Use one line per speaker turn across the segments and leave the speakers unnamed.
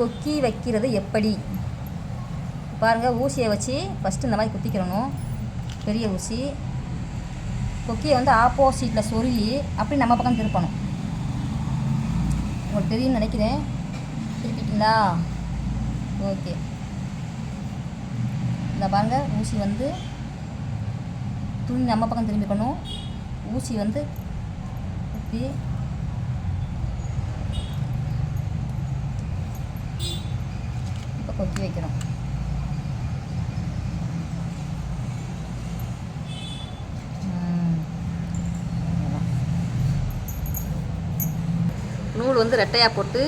கொக்கி வைக்கிறது எப்படி? பாருங்கள் ஊசியை வச்சு ஃபஸ்ட்டு இந்த மாதிரி குத்திக்கிறணும். பெரிய ஊசி. கொக்கியை வந்து ஆப்போசிட்டில் சொருகி அப்படி நம்ம பக்கம் திருப்பணும். உங்களுக்கு தெரியும்னு நினைக்கிறேன். திருப்பிட்டீங்களா? ஓகே இந்த பாருங்கள் ஊசி வந்து துணி நம்ம பக்கம் திரும்பிக்கணும். ஊசி வந்து குத்தி கொத்தி வைக்கிறோம் நூல் வந்து ரெட்டையாக போட்டு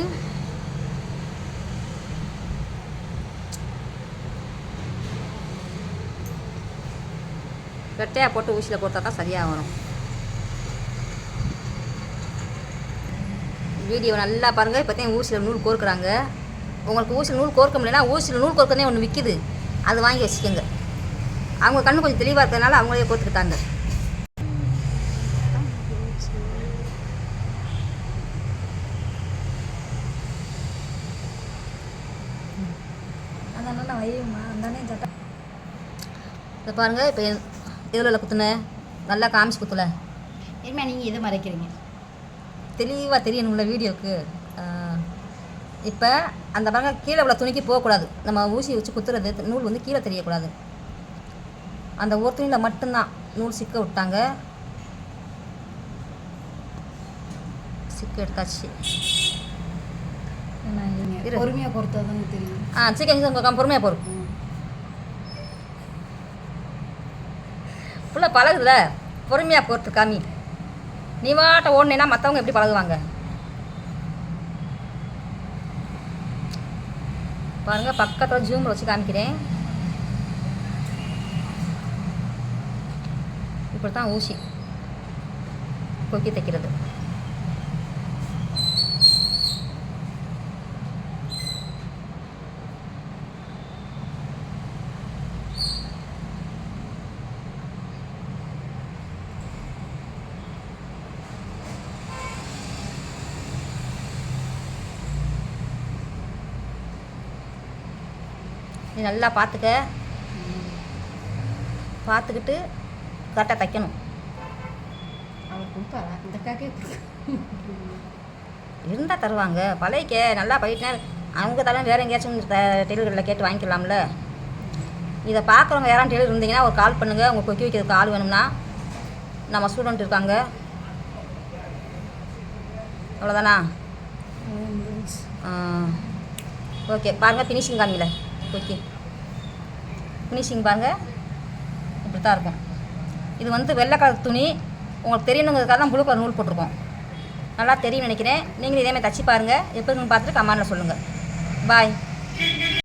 ரெட்டையாக போட்டு ஊசியில் கொடுத்தா தான் சரியாக வரும். வீடியோ நல்லா பாருங்கள் இப்போ தான் ஊசியில் நூல் கோர்க்குறாங்க. உங்களுக்கு ஊசியில் நூல் கோர்க்க முடியலன்னா ஊசியில் நூல் கோர்க்கனே ஒன்று விற்கிது அது வாங்கி வச்சுக்கோங்க. அவங்க கண்ணு கொஞ்சம் தெளிவாக இருக்கிறதுனால அவங்களே கோர்த்துக்கிட்டாங்க. இதை பாருங்கள் இப்போ இதில் குத்துனேன் நல்லா காமிச்சு குத்தல.
இனிமே நீங்கள் இதை மறைக்கிறீங்க.
தெளிவாக தெரியணும்ல வீடியோக்கு. இப்போ அந்த பாருங்க கீழே உள்ள துணிக்கு போகக்கூடாது. நம்ம ஊசி வச்சு குத்துறது நூல் வந்து கீழே தெரியக்கூடாது. அந்த ஒரு துணியில் மட்டும்தான் நூல் சிக்க விட்டாங்க. சிக்க எடுத்தாச்சு.
பொறுமையாக பொறுத்தா தானே தெரியும்.
ஆ சிக்கன் பொறுமையாக
ம்.
ஃபுல்லாக பழகுதுல. பொறுமையாக போகிறது காமி நீ வாட்ட ஓடனேன்னா மற்றவங்க எப்படி பழகுவாங்க? பாருங்கள் பக்கத்தில் ஜூமில் வச்சு காமிக்கிறேன். இப்படி தான் ஊசி கொக்கி தைக்கிறது. நீ நல்லா பார்த்துக்க பார்த்துக்கிட்டு கரெக்டாக தைக்கணும்.
அவர் கொடுப்பாரா இந்த காக்கே
இருந்தால் தருவாங்க. பழையக்க நல்லா பழகிட்டேன் அவங்க தரம் வேறு எங்கேயாச்சும் டெய்லர்களில் கேட்டு வாங்கிக்கலாம்ல. இதை பார்க்குறவங்க யாரும் டெய்லர் இருந்தீங்கன்னா ஒரு கால் பண்ணுங்கள் உங்கள் கொக்கி வைக்கிறதுக்கு ஆள் வேணும்னா. நம்ம ஸ்டூடெண்ட் இருக்காங்க. அவ்வளோதானா ஓகே பாருங்கள் ஃபினிஷிங் காமிங்கள ஓகே ஃபினிஷிங் பாருங்கள் இப்படி தான் இருக்கும். இது வந்து வெள்ளை கலர் துணி. உங்களுக்கு தெரியணுங்கிறதுக்காக தான் ப்ளூ கலர் நூல் போட்டிருக்கோம். நல்லா தெரியும் நினைக்கிறேன். நீங்களும் இதேமாதிரி தச்சு பாருங்கள் எப்படி இருக்குன்னு பார்த்துட்டு கமாண்டில் சொல்லுங்கள் பாய்